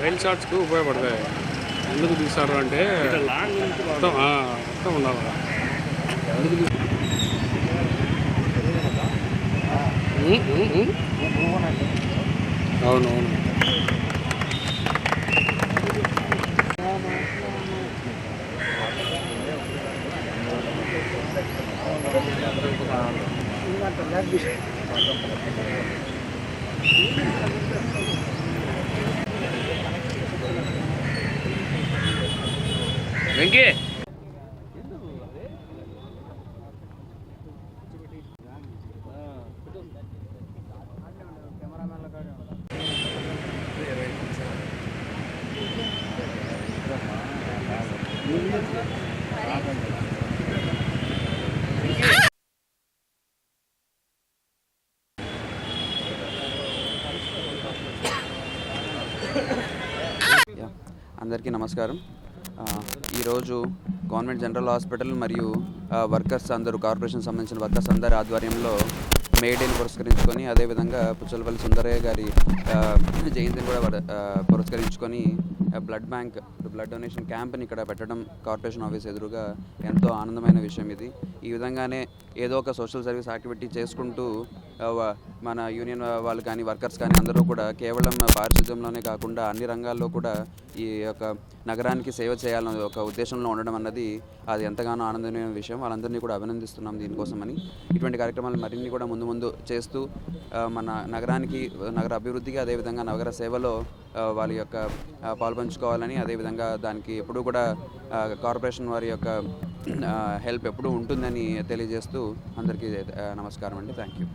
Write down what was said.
Rail షార్ట్స్కి ఉపయోగపడతాయి. ఎందుకు తీస్తారు అంటే మొత్తం మొత్తం ఉండాలి అవునవును వెంకీ Thank you ఉమ్. అవును అవును వెంకీ యా అందరికీ నమస్కారం. ఈరోజు గవర్నమెంట్ జనరల్ హాస్పిటల్ మరియు వర్కర్స్ అందరూ కార్పొరేషన్ సంబంధించిన వర్కర్స్ అందరి ఆధ్వర్యంలో మేడేని పురస్కరించుకొని అదేవిధంగా పుచ్చలపల్లి సుందరయ్య గారి జయంతిని కూడా పురస్కరించుకొని బ్లడ్ బ్యాంక్ బ్లడ్ డొనేషన్ క్యాంప్ని ఇక్కడ పెట్టడం కార్పొరేషన్ ఆఫీస్ ఎదురుగా ఎంతో ఆనందమైన విషయం ఇది. ఈ విధంగానే ఏదో ఒక సోషల్ సర్వీస్ యాక్టివిటీ చేసుకుంటూ మన యూనియన్ వాళ్ళు కానీ వర్కర్స్ కానీ అందరూ కూడా కేవలం పారిశుద్ధ్యంలోనే కాకుండా అన్ని రంగాల్లో కూడా ఈ యొక్క నగరానికి సేవ చేయాలన్న ఒక ఉద్దేశంలో ఉండడం అన్నది అది ఎంతగానో ఆనందమైన విషయం. వాళ్ళందరినీ కూడా అభినందిస్తున్నాం దీనికోసమని. ఇటువంటి కార్యక్రమాలు మరిన్ని కూడా ముందు ముందు చేస్తూ మన నగరానికి నగర అభివృద్ధికి అదేవిధంగా నగర సేవలో వాళ్ళ యొక్క పాల్పంచుకోవాలని అదేవిధంగా దానికి ఎప్పుడూ కూడా కార్పొరేషన్ వారి యొక్క హెల్ప్ ఎప్పుడూ ఉంటుందని తెలియజేస్తూ అందరికీ నమస్కారం అండి. Thank you